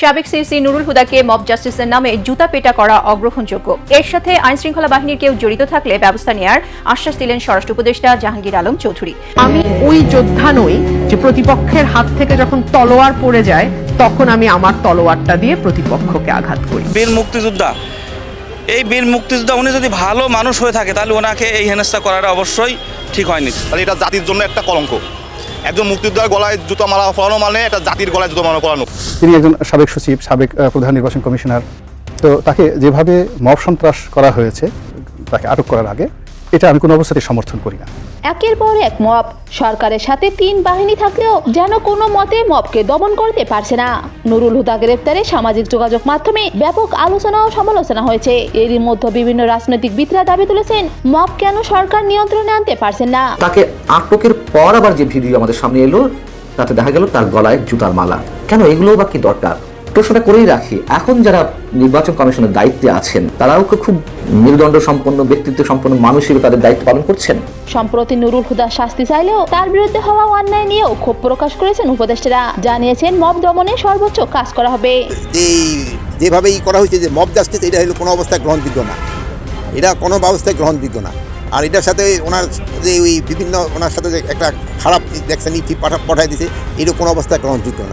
সাবেক CC Nurul হুদাকে mob জাস্টিসের নামে জুতা পেটা করা অগ্রহণযোগ্য। এর সাথে আইন শৃঙ্খলা বাহিনীর কেউ জড়িত থাকলে ব্যবস্থা নেয়ার আশ্বাস দিলেন স্বরাষ্ট্র উপদেষ্টা জাহাঙ্গীর আলম চৌধুরী। আমি ওই যোদ্ধা নই যে প্রতিপক্ষের হাত থেকে যখন তলোয়ার পড়ে যায় তখন আমি আমার তলোয়ারটা দিয়ে প্রতিপক্ষকে আঘাত করি। বীর মুক্তিযোদ্ধা। এই বীর মুক্তিযোদ্ধা উনি যদি ভালো মানুষ হয়ে থাকে তাহলে ওনাকে এই হেনস্থা করাটা অবশ্যই ঠিক হয়নি। তাহলে এটা জাতির জন্য একটা কলঙ্ক। একজন মুক্তিযোদ্ধার গলায় জুতো মালা পরানো মানে একটা জাতির গলায় জুতো মালা পরানো। তিনি একজন সাবেক সচিব, সাবেক প্রধান নির্বাচন কমিশনার। তো তাকে যেভাবে মব সন্ত্রাস করা হয়েছে, তাকে আটক করার আগে এটা আমি কোনো অবস্থাতেই সমর্থন করি না। একের পর এক মব। সরকারের সাথে তিন বাহিনী থাকলেও যেন কোনো মতে মবকে দমন করতে পারছে না। নুরুল হুদা গ্রেপ্তারে সামাজিক যোগাযোগ মাধ্যমে ব্যাপক আলোচনা ও সমালোচনা হয়েছে। এরই মধ্যে বিভিন্ন রাজনৈতিক বিদরা দাবি তুলেছেন মব কেন সরকার নিয়ন্ত্রণে আনতে পারছেন না? তাকে আটকের পর আবার যে ভিডিও আমাদের সামনে এলো তাতে দেখা গেল তার গলায় জুতার মালা। কেন এগুলো বা কি দরকার? প্রশ্নটা করেই রাখি এখন যারা নির্বাচন কমিশনের দায়িত্বে আছেন তারাও কি খুব মেরুদণ্ড সম্পন্ন ব্যক্তিত্ব সম্পন্ন মানুষ হিসেবে তাদের দায়িত্ব পালন করছেন? সম্প্রতি নুরুল হুদা শাস্তি চাইলেও তার বিরুদ্ধে হওয়া অন্যায় নিয়েও ক্ষোভ প্রকাশ করেছেন উপদেষ্টারা। জানিয়েছেন মব দমনে সর্বোচ্চ কাজ করা হবে। এই যেভাবে ই করা হয়েছে যে মব জাস্টিস এটা হলো কোনো অবস্থায় গ্রহণযোগ্য না। এটা কোনো অবস্থায় গ্রহণযোগ্য না। আর এটার সাথে ওনার যে ওই বিভিন্ন ওনার সাথে যে একটা খারাপ দেখছেন পাঠা পাঠাই দিছে এটা কোনো অবস্থায় গ্রহণযোগ্য না।